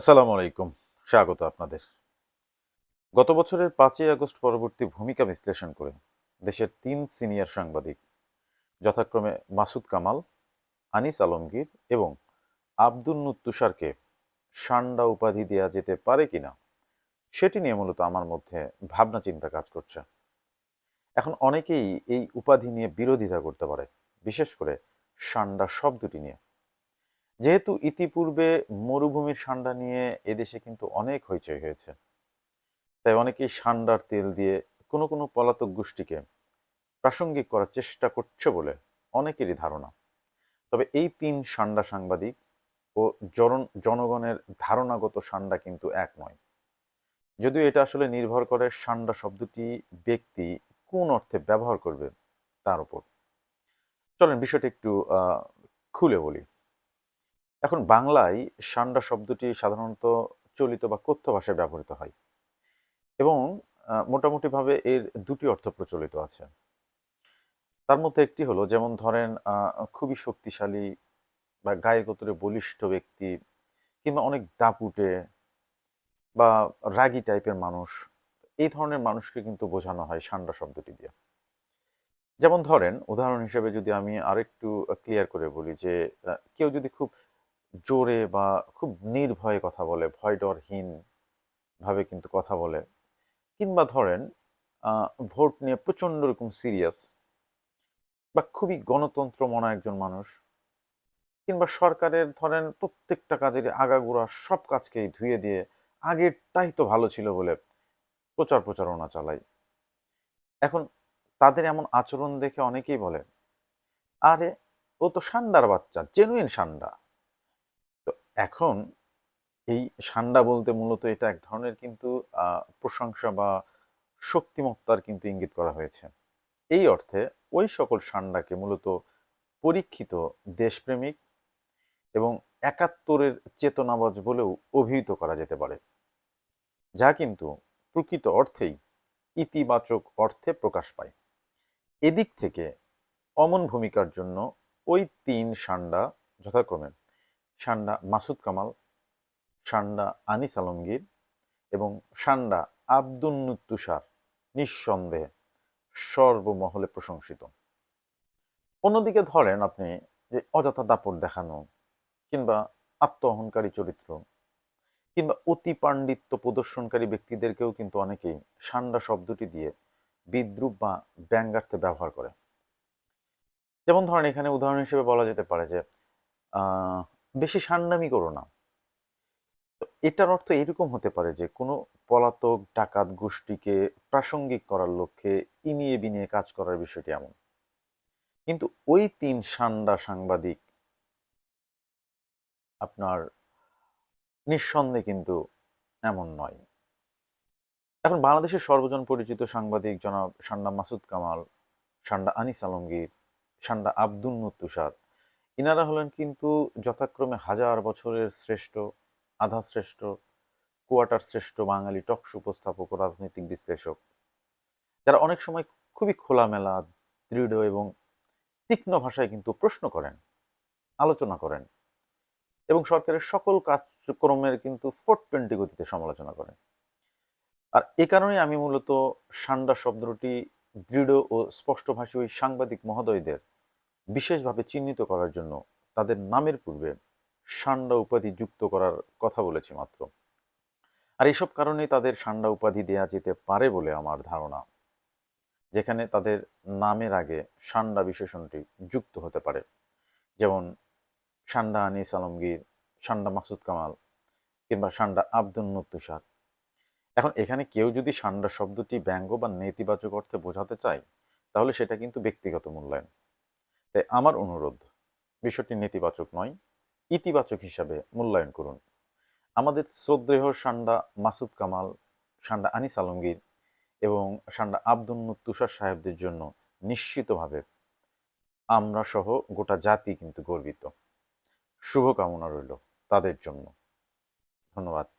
আসসালামু আলাইকুম, স্বাগত আপনাদের। গত বছরের পাঁচই আগস্ট পরবর্তী ভূমিকা বিশ্লেষণ করে দেশের তিন সিনিয়র সাংবাদিক, যথাক্রমে মাসুদ কামাল, আনিস আলমগীর এবং আব্দুল তুষারকে সান্ডা উপাধি দেওয়া যেতে পারে কিনা, সেটি নিয়ে মূলত আমার মধ্যে ভাবনা চিন্তা কাজ করছে। এখন অনেকেই এই উপাধি নিয়ে বিরোধিতা করতে পারে, বিশেষ করে সান্ডা শব্দটি নিয়ে। যেহেতু ইতিপূর্বে মরুভূমির সান্ডা নিয়ে এদেশে কিন্তু অনেক হইচই হয়েছে, তাই অনেকেই সান্ডার তেল দিয়ে কোনো কোনো পলাতক গোষ্ঠীকে প্রাসঙ্গিক করার চেষ্টা করছে বলে অনেকেরই ধারণা। তবে এই তিন সান্ডা সাংবাদিক ও জন জনগণের ধারণাগত সান্ডা কিন্তু এক নয়। যদিও এটা আসলে নির্ভর করে সান্ডা শব্দটি ব্যক্তি কোন অর্থে ব্যবহার করবে তার উপর। চলেন বিষয়টা একটু খুলে বলি। এখন বাংলায় সান্ডা শব্দটি সাধারণত চলিত বা কথ্য ভাষায় ব্যবহৃত হয় এবং মোটামুটিভাবে এর দুটি অর্থ প্রচলিত আছে। তার মধ্যে একটি হলো, যেমন ধরেন খুবই শক্তিশালী বা গায়ে গতরে বলিষ্ঠ ব্যক্তি কিংবা অনেক দাপুটে বা রাগী টাইপের মানুষ, এই ধরনের মানুষকে কিন্তু বোঝানো হয় সান্ডা শব্দটি দিয়ে। যেমন ধরেন, উদাহরণ হিসেবে যদি আমি আরেকটু ক্লিয়ার করে বলি যে কেউ যদি খুব জোরে বা খুব নির্ভয়ে কথা বলে ভয় ডরহীন ভাবে কিন্তু কথা বলে। কিংবা ধরেন ভোট নিয়ে প্রচণ্ড রকম সিরিয়াস বা খুবই গণতন্ত্র মনা একজন মানুষ কিংবা সরকারের ধরেন প্রত্যেকটা কাজের আগাগোড়া সব কাজকেই ধুয়ে দিয়ে আগেরটাই তো ভালো ছিল বলে প্রচার প্রচারণা চালাই এখন তাদের এমন আচরণ দেখে অনেকেই বলে, আরে, ও তো সান্ডার বাচ্চা জেনুইন সান্ডা। এখন এই সান্ডা বলতে মূলত এটা এক ধরনের কিন্তু প্রশংসা বা শক্তিমত্তার কিন্তু ইঙ্গিত করা হয়েছে। এই অর্থে ওই সকল সান্ডাকে মূলত পরীক্ষিত দেশপ্রেমিক এবং একাত্তরের চেতনাবাজ বলেও অভিহিত করা যেতে পারে। যা কিন্তু প্রকৃত অর্থেই ইতিবাচক অর্থে প্রকাশ পায়। এদিক থেকে অমন ভূমিকার জন্য ওই তিন সান্ডা যথাক্রমে সান্ডা মাসুদ কামাল, সান্ডা আনিস আলমগীর এবং সান্ডা আব্দুল তুষার নিঃসন্দেহে সর্বমহলে প্রশংসিত। অন্যদিকে ধরেন আপনি যে অযথা দাপট দেখানো কিংবা আত্ম অহংকারী চরিত্র কিংবা অতি পাণ্ডিত্য প্রদর্শনকারী ব্যক্তিদেরকেও কিন্তু অনেকেই সান্ডা শব্দটি দিয়ে বিদ্রুপ বা ব্যঙ্গার্থে ব্যবহার করে। যেমন ধরেন এখানে উদাহরণ হিসেবে বলা যেতে পারে যে বেশি সান্ডামি করো না। এটার অর্থ এরকম হতে পারে যে কোনো পলাতক, ডাকাত গোষ্ঠীকে প্রাসঙ্গিক করার লক্ষ্যে ইনিয়ে বিনিয়ে কাজ করার বিষয়টি এমন। কিন্তু ওই তিন সান্ডা সাংবাদিক আপনার নিঃসন্দেহে কিন্তু এমন নয়। এখন বাংলাদেশের সর্বজন পরিচিত সাংবাদিক জনাব সান্ডা মাসুদ কামাল, সান্ডা আনিস আলমগীর, সান্ডা আব্দুল তুষার ইনারা হলেন কিন্তু যথাক্রমে হাজার বছরের শ্রেষ্ঠ আধা শ্রেষ্ঠ কোয়ার্টার শ্রেষ্ঠ বাঙালি টকশো উপস্থাপক ও রাজনৈতিক বিশ্লেষক। যারা অনেক সময় খুবই খোলামেলা, দৃঢ় এবং তীক্ষ্ণ ভাষায় কিন্তু প্রশ্ন করেন, আলোচনা করেন এবং সরকারের সকল কার্যক্রমের কিন্তু ফোর টোয়েন্টি গতিতে সমালোচনা করেন। আর এ কারণে আমি মূলত সান্ডা শব্দটি দৃঢ় ও স্পষ্টভাষী ওই সাংবাদিক মহোদয়দের বিশেষভাবে চিহ্নিত করার জন্য তাদের নামের পূর্বে সান্ডা উপাধি যুক্ত করার কথা বলেছি মাত্র। আর এসব কারণেই তাদের সান্ডা উপাধি দেয়া যেতে পারে বলে আমার ধারণা, যেখানে তাদের নামের আগে সান্ডা বিশেষণটি যুক্ত হতে পারে। যেমন সান্ডা আনিস আলমগীর সান্ডা মাসুদ কামাল কিংবা সান্ডা আব্দুল তুষার এখন এখানে কেউ যদি সান্ডা শব্দটি ব্যঙ্গ বা নেতিবাচক অর্থে বোঝাতে চায়, তাহলে সেটা কিন্তু ব্যক্তিগত মূল্যায়ন। তাই আমার অনুরোধ, বিষয়টি নেতিবাচক নয়, ইতিবাচক হিসাবে মূল্যায়ন করুন। আমাদের শ্রদ্ধেয় সান্ডা মাসুদ কামাল, সান্ডা আনিস আলমগীর এবং সান্ডা আব্দুল তুষার সাহেবদের জন্য নিশ্চিতভাবে আমরা সহ গোটা জাতি কিন্তু গর্বিত। শুভকামনা রইল তাদের জন্য। ধন্যবাদ।